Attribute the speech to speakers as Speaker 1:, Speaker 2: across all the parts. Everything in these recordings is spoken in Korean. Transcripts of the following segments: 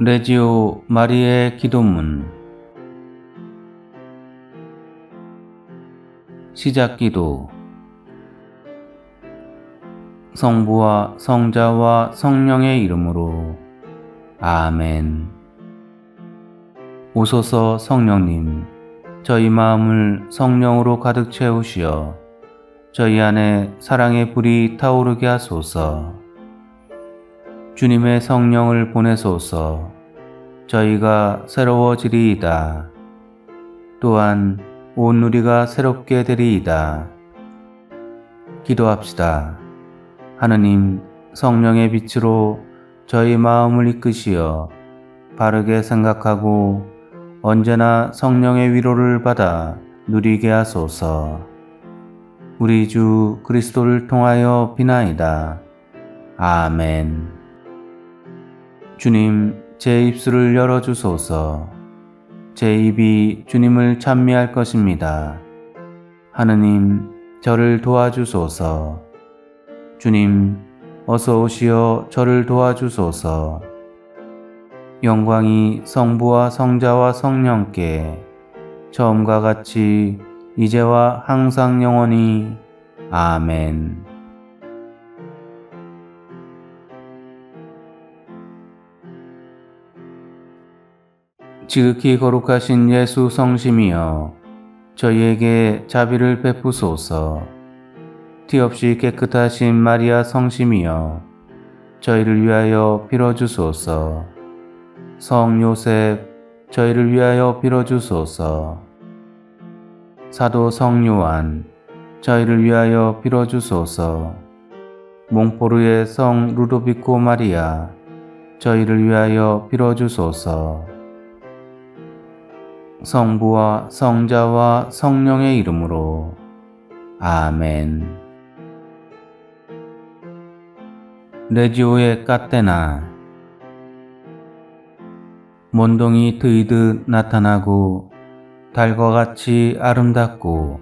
Speaker 1: 레지오 마리의 기도문. 시작 기도. 성부와 성자와 성령의 이름으로. 아멘. 오소서 성령님 저희 마음을 성령으로 가득 채우시어 저희 안에 사랑의 불이 타오르게 하소서 주님의 성령을 보내소서 저희가 새로워지리이다. 또한 온 우리가 새롭게 되리이다. 기도합시다. 하느님 성령의 빛으로 저희 마음을 이끄시어 바르게 생각하고 언제나 성령의 위로를 받아 누리게 하소서. 우리 주 그리스도를 통하여 비나이다. 아멘. 주님, 제 입술을 열어주소서. 제 입이 주님을 찬미할 것입니다. 하느님, 저를 도와주소서. 주님, 어서 오시어 저를 도와주소서. 영광이 성부와 성자와 성령께 처음과 같이 이제와 항상 영원히 아멘. 지극히 거룩하신 예수 성심이여 저희에게 자비를 베푸소서. 티 없이 깨끗하신 마리아 성심이여 저희를 위하여 빌어주소서. 성 요셉 저희를 위하여 빌어주소서. 사도 성 요한 저희를 위하여 빌어주소서. 몽포르의 성 루도비코 마리아 저희를 위하여 빌어주소서 성부와 성자와 성령의 이름으로 아멘. 레지오의 까테나 몬동이 트이드 나타나고 달과 같이 아름답고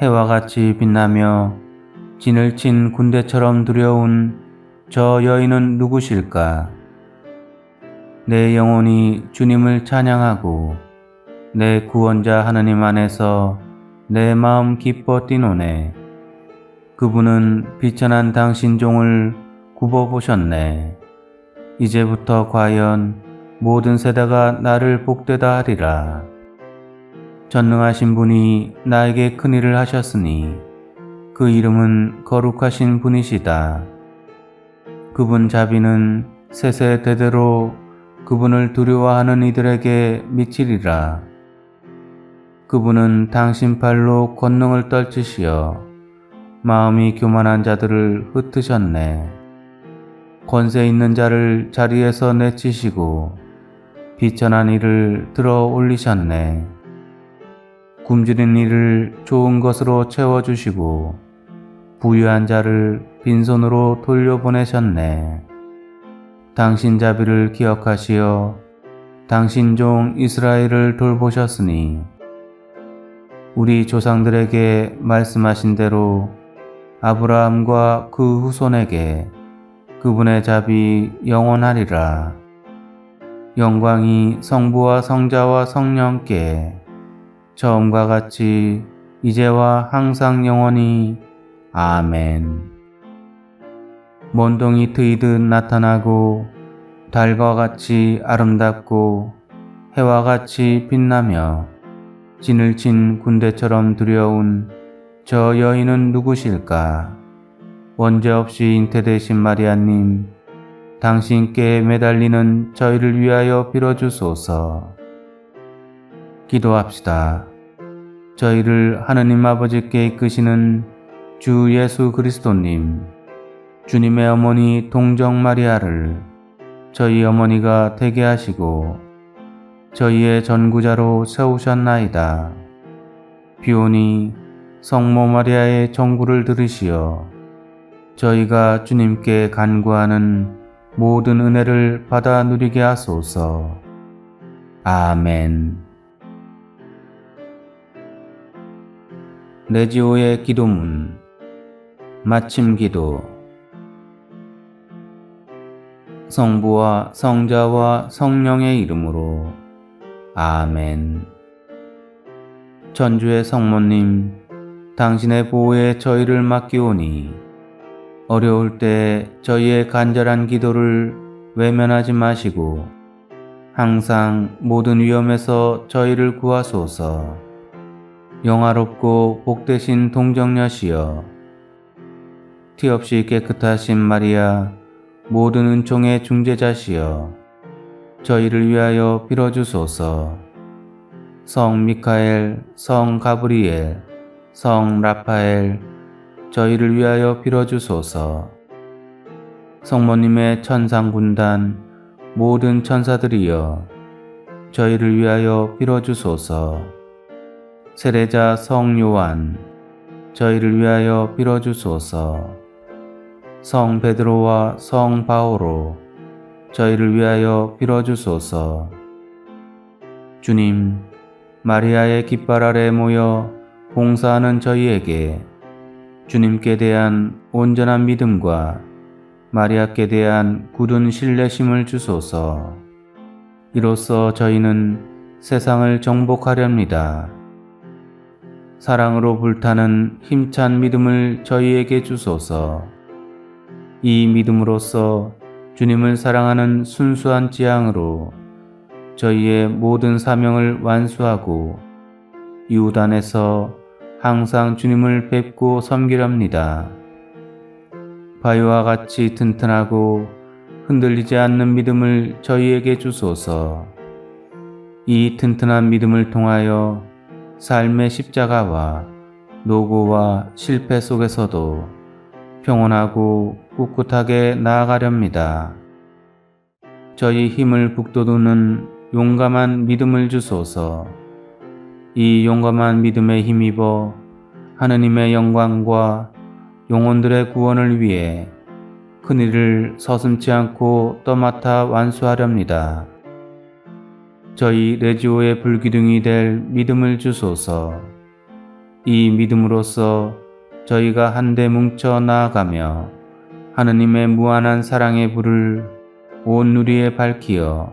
Speaker 1: 해와 같이 빛나며 진을 친 군대처럼 두려운 저 여인은 누구실까? 내 영혼이 주님을 찬양하고 내 구원자 하느님 안에서 내 마음 기뻐 뛰노네. 그분은 비천한 당신 종을 굽어보셨네. 이제부터 과연 모든 세대가 나를 복되다 하리라. 전능하신 분이 나에게 큰 일을 하셨으니 그 이름은 거룩하신 분이시다. 그분 자비는 세세대대로 그분을 두려워하는 이들에게 미치리라. 그분은 당신 팔로 권능을 떨치시어 마음이 교만한 자들을 흩으셨네. 권세 있는 자를 자리에서 내치시고 비천한 이를 들어 올리셨네. 굶주린 이를 좋은 것으로 채워주시고 부유한 자를 빈손으로 돌려보내셨네. 당신 자비를 기억하시어 당신 종 이스라엘을 돌보셨으니 우리 조상들에게 말씀하신 대로 아브라함과 그 후손에게 그분의 자비 영원하리라. 영광이 성부와 성자와 성령께 처음과 같이 이제와 항상 영원히 아멘. 먼동이 트이듯 나타나고 달과 같이 아름답고 해와 같이 빛나며 진을 친 군대처럼 두려운 저 여인은 누구실까? 원죄 없이 잉태되신 마리아님, 당신께 매달리는 저희를 위하여 빌어주소서. 기도합시다. 저희를 하느님 아버지께 이끄시는 주 예수 그리스도님, 주님의 어머니 동정 마리아를 저희 어머니가 되게 하시고 저희의 전구자로 세우셨나이다. 비오니 성모 마리아의 정구를 들으시어 저희가 주님께 간구하는 모든 은혜를 받아 누리게 하소서. 아멘. 레지오의 기도문 마침 기도 성부와 성자와 성령의 이름으로 아멘. 전주의 성모님, 당신의 보호에 저희를 맡기오니 어려울 때 저희의 간절한 기도를 외면하지 마시고 항상 모든 위험에서 저희를 구하소서. 영화롭고 복되신 동정녀시여, 티 없이 깨끗하신 마리아, 모든 은총의 중재자시여, 저희를 위하여 빌어주소서. 성 미카엘, 성 가브리엘, 성 라파엘, 저희를 위하여 빌어주소서. 성모님의 천상군단, 모든 천사들이여, 저희를 위하여 빌어주소서. 세례자 성 요한, 저희를 위하여 빌어주소서. 성 베드로와 성 바오로, 저희를 위하여 빌어주소서. 주님, 마리아의 깃발 아래 모여 봉사하는 저희에게 주님께 대한 온전한 믿음과 마리아께 대한 굳은 신뢰심을 주소서. 이로써 저희는 세상을 정복하렵니다. 사랑으로 불타는 힘찬 믿음을 저희에게 주소서. 이 믿음으로써 주님을 사랑하는 순수한 지향으로 저희의 모든 사명을 완수하고 이웃 안에서 항상 주님을 뵙고 섬기렵니다. 바위와 같이 튼튼하고 흔들리지 않는 믿음을 저희에게 주소서. 이 튼튼한 믿음을 통하여 삶의 십자가와 노고와 실패 속에서도 평온하고 꿋꿋하게 나아가렵니다. 저희 힘을 북돋우는 용감한 믿음을 주소서. 이 용감한 믿음에 힘입어 하느님의 영광과 영혼들의 구원을 위해 큰 일을 서슴지 않고 떠맡아 완수하렵니다. 저희 레지오의 불기둥이 될 믿음을 주소서. 이 믿음으로써 저희가 한데 뭉쳐 나아가며 하느님의 무한한 사랑의 불을 온 누리에 밝히어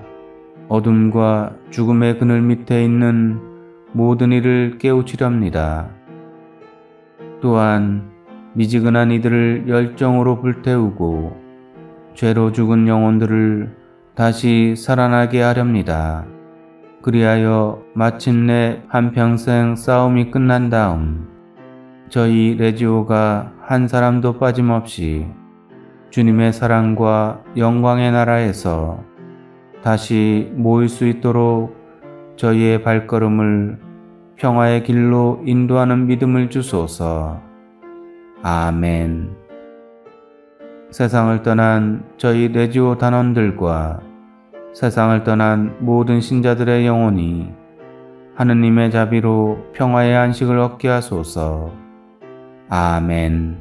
Speaker 1: 어둠과 죽음의 그늘 밑에 있는 모든 이를 깨우치렵니다. 또한 미지근한 이들을 열정으로 불태우고 죄로 죽은 영혼들을 다시 살아나게 하렵니다. 그리하여 마침내 한평생 싸움이 끝난 다음 저희 레지오가 한 사람도 빠짐없이 주님의 사랑과 영광의 나라에서 다시 모일 수 있도록 저희의 발걸음을 평화의 길로 인도하는 믿음을 주소서. 아멘. 세상을 떠난 저희 레지오 단원들과 세상을 떠난 모든 신자들의 영혼이 하느님의 자비로 평화의 안식을 얻게 하소서. 아멘.